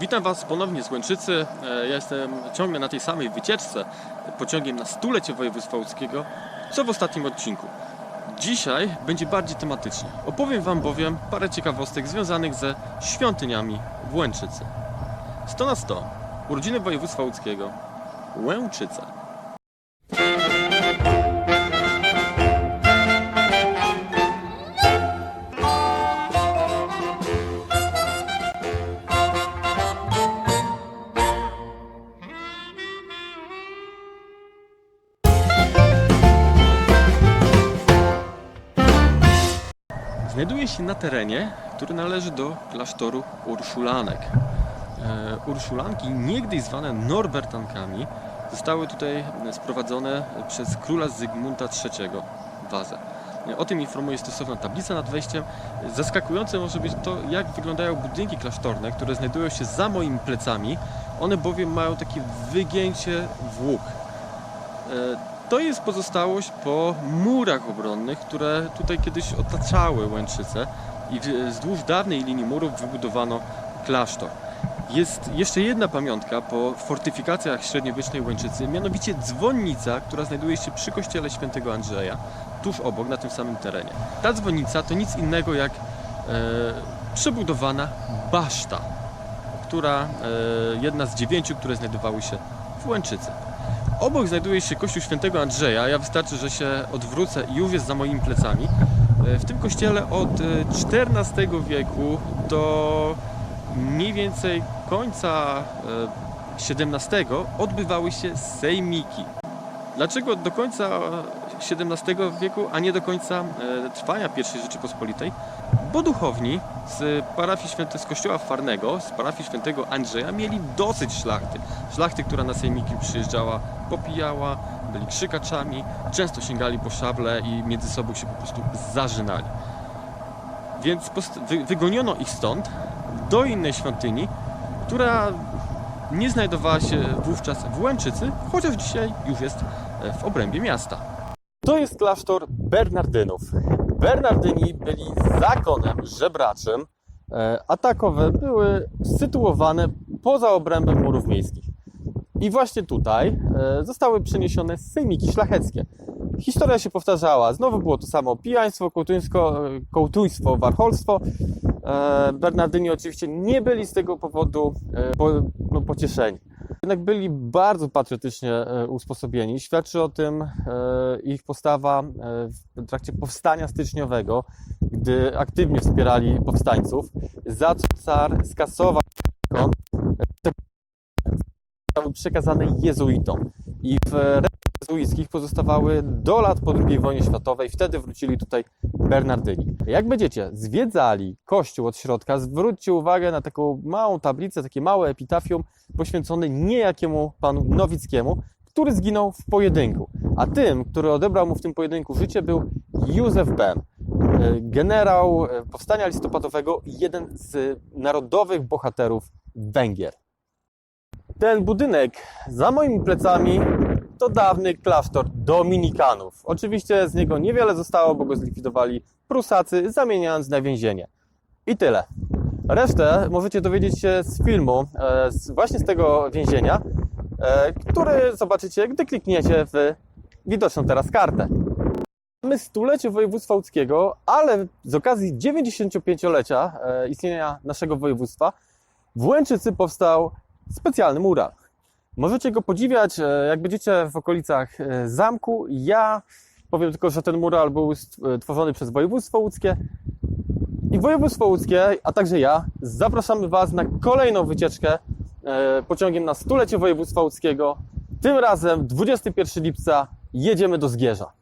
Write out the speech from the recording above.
Witam Was ponownie z Łęczycy. E, Ja jestem ciągle na tej samej wycieczce pociągiem na stulecie województwa łódzkiego, co w ostatnim odcinku. Dzisiaj będzie bardziej tematycznie. Opowiem Wam bowiem parę ciekawostek związanych ze świątyniami w Łęczycy. 100 na 100. Urodziny województwa łódzkiego. Łęczyca. Znajduje się na terenie, który należy do klasztoru Urszulanek. E, Urszulanki, niegdyś zwane Norbertankami, zostały tutaj sprowadzone przez króla Zygmunta III Wazę. O tym informuje stosowna tablica nad wejściem. Zaskakujące może być to, jak wyglądają budynki klasztorne, które znajdują się za moimi plecami. One bowiem mają takie wygięcie włók. E, To jest pozostałość po murach obronnych, które tutaj kiedyś otaczały Łęczycę i wzdłuż dawnej linii murów wybudowano klasztor. Jest jeszcze jedna pamiątka po fortyfikacjach średniowiecznej Łęczycy, mianowicie dzwonnica, która znajduje się przy kościele świętego Andrzeja, tuż obok, na tym samym terenie. Ta dzwonnica to nic innego jak e, przebudowana baszta, która, e, jedna z dziewięciu, które znajdowały się w Łęczycy. Obok znajduje się kościół świętego Andrzeja. Ja wystarczy, że się odwrócę i już jest za moimi plecami. E, W tym kościele od e, XIV wieku do mniej więcej końca e, XVII odbywały się sejmiki. Dlaczego do końca XVII wieku, a nie do końca e, trwania I Rzeczypospolitej? Bo duchowni z parafii święte, z kościoła Farnego, z parafii świętego Andrzeja mieli dosyć szlachty. Szlachty, która na sejmiki przyjeżdżała, popijała, byli krzykaczami, często sięgali po szable i między sobą się po prostu zażynali. Więc wygoniono ich stąd do innej świątyni, która nie znajdowała się wówczas w Łęczycy, chociaż dzisiaj już jest e, w obrębie miasta. To jest klasztor Bernardynów. Bernardyni byli zakonem żebraczym, e, a takowe były sytuowane poza obrębem murów miejskich. I właśnie tutaj e, zostały przeniesione sejmiki szlacheckie. Historia się powtarzała. Znowu było to samo pijaństwo, kołtuństwo, e. E, Bernardyni oczywiście nie byli z tego powodu po, no, pocieszeni. Jednak byli bardzo patriotycznie e, usposobieni. Świadczy o tym e, ich postawa e, w trakcie powstania styczniowego, gdy aktywnie wspierali powstańców, za co car skasował przekazane jezuitom i w jezuickich pozostawały do lat po II wojnie światowej. Wtedy wrócili tutaj Bernardyni. Jak będziecie zwiedzali kościół od środka, zwróćcie uwagę na taką małą tablicę, takie małe epitafium poświęcone niejakiemu panu Nowickiemu, który zginął w pojedynku. A tym, który odebrał mu w tym pojedynku życie, był Józef Bem, e, generał e, powstania listopadowego i jeden z narodowych bohaterów Węgier. Ten budynek za moimi plecami to dawny klasztor dominikanów. Oczywiście z niego niewiele zostało, bo go zlikwidowali Prusacy, zamieniając na więzienie. I tyle. Resztę możecie dowiedzieć się z filmu, e, z, właśnie z tego więzienia, e, który zobaczycie, gdy klikniecie w widoczną teraz kartę. Mamy stulecie województwa łódzkiego, ale z okazji 95-lecia e, istnienia naszego województwa w Łęczycy powstał specjalny mural. Możecie go podziwiać, e, jak będziecie w okolicach e, zamku. Ja powiem tylko, że ten mural był stworzony przez województwo łódzkie. I województwo łódzkie, a także ja, zapraszamy Was na kolejną wycieczkę e, pociągiem na stulecie województwa łódzkiego. Tym razem 21 lipca jedziemy do Zgierza.